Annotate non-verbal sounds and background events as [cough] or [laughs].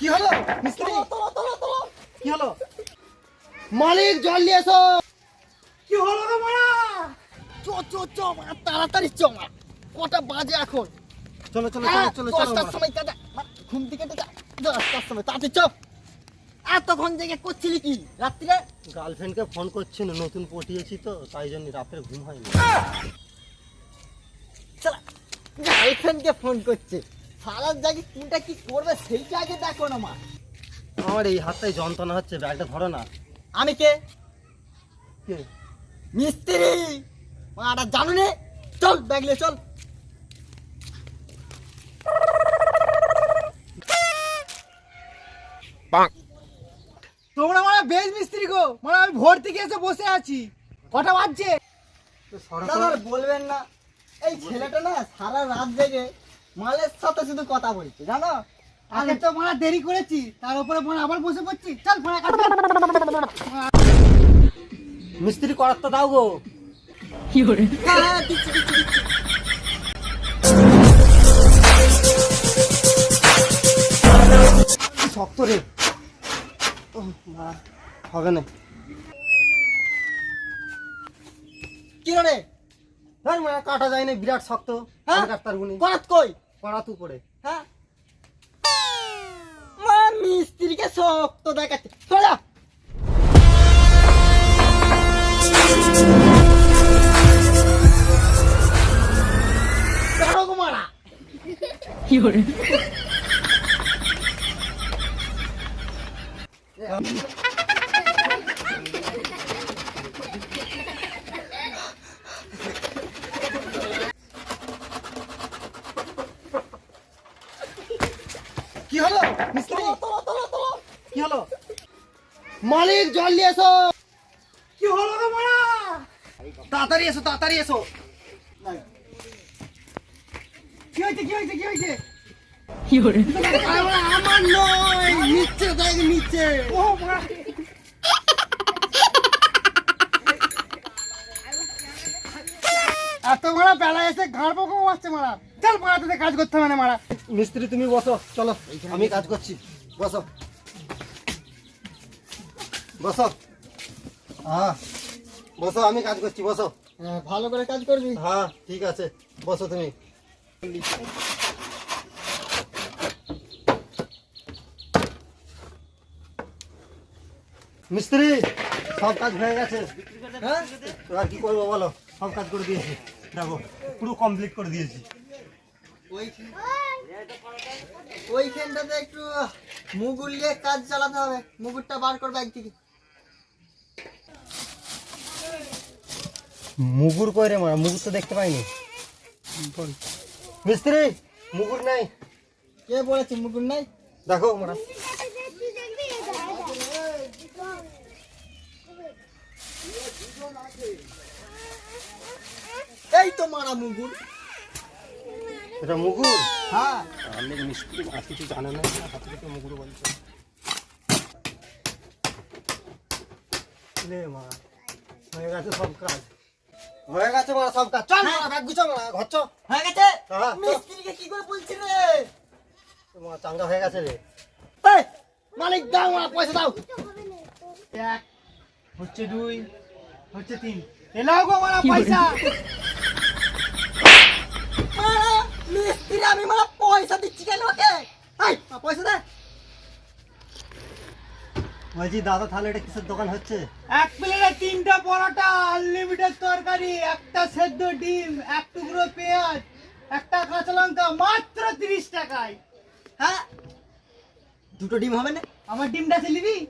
কি হলো? মিস্ত্রি? কি হলো? মালিক জল নিয়ে এসো। কি হলো রে মারা চ চ চ মা, তাড়াতাড়ি চ কটা বাজে এখন? চলো চলো হ্যাঁ, চলো চলো দশটার সময় কাটা ঘুম থেকে যা, দশটার সময় তাড়াতাড়ি চ। এতক্ষণ জেগে করছিলি কি? রাত্রিরে? গার্লফ্রেন্ডকে ফোন করছি না নতুন পটিয়েছি তো তাই জন্য রাতের ঘুম হয়নি। গার্লফ্রেন্ডকে ফোন করছে। সারার জায়গায় কোনটা কি করবে সেইটা আগে দেখো না মা। আমার এই হাতটাই যন্ত্রণা হচ্ছে ব্যাগটা ধরো না। আমি কে? কে? মিস্ত্রি! মাটা জানো নে? চল ব্যাগ নিয়ে চল। তোমরা মানে বেশ মিস্ত্রি গো মানে আমি ভোর থেকে এসে বসে আছি। কটা বাজছে? বলবেন না। এই ছেলেটা না সারা রাত জেগে মালের সাথে শুধু কথা বলছে জানো? আগে তো মানে দেরি করেছি তার উপরে মানে আবার বসে পড়ছি। চল মিস্ত্রি করার তো দাও গো। হ্যাঁ, হ্যাঁ, দিচ্ছি, দিচ্ছি, দিচ্ছি। কি শক্ত রে। হবে না। কি রে? ধর মা কাটা যায় না বিরাট শক্ত। হ্যাঁ? কাটতে পারব করাত কই কড়া তু করে হ্যাঁ মা মিস্ত্রিকে শক্ত দেখাচ্ছে চলে যা কারও গো মারা কি মালিক জল নিয়ে এসো কি হলো তাড়াতাড়ি এসো তাড়াতাড়ি এসো এত মারা বেলা এসে ঘাড় পোকা আসছে মারা চল মারা তোদের কাজ করতে হবে মারা মিস্ত্রি তুমি বসো চলো। আমি কাজ করছি। বসো। বসো। হ্যাঁ। বসো আমি কাজ করছি বসো। হ্যাঁ, ভালো করে কাজ করবি? হ্যাঁ ঠিক আছে। বসো তুমি। মিস্ত্রি সব কাজ হয়ে গেছে। হ্যাঁ? এবার কি করব বলো? সব কাজ করে দিয়েছি। দেখো পুরো কমপ্লিট করে দিয়েছি। ওই- ওইখানটাতে একটু মুগুর নিয়ে কাজ চালাতে হবে। মুগুরটা বার করবে এক থেকে মুগুর কই রে মা? মুগুর তো দেখতে পাইনি। মিস্ত্রি মুগুর নাই। কে বলেছে মুগুর নাই? দেখো মারা এই তো মারা মুগুর। এটা মুগুর? হ্যাঁ তাহলে মিস্ত্রি আর কিছু জানে না হাতে থেকে মুগুর বলছে লে মা হয়ে গেছে সব হয়ে গেছে মা সব কাজ চল মা ব্যাগ গুছো মা ঘর চ হয়ে গেছে হ্যাঁ, মিস্ত্রিকে কি করে বলছি রে মা চাঙ্গা হয়ে গেছে রে মালিক দাও মারা পয়সা দাও এক হচ্ছে দুই হচ্ছে তিন এলাও গো মারা পয়সা মারা, মিস্ত্রি বলছি দাদা তাহলে এটা কিসের দোকান হচ্ছে? এক প্লেটে তিনটা পরোটা আনলিমিটেড তরকারি একটা সেদ্ধ ডিম এক টুকরো পেঁয়াজ একটা কাঁচা লঙ্কা মাত্র তিরিশ টাকায়। হ্যাঁ? দুটো ডিম হবে না? আমার ডিমটা ছিলিবি [laughs]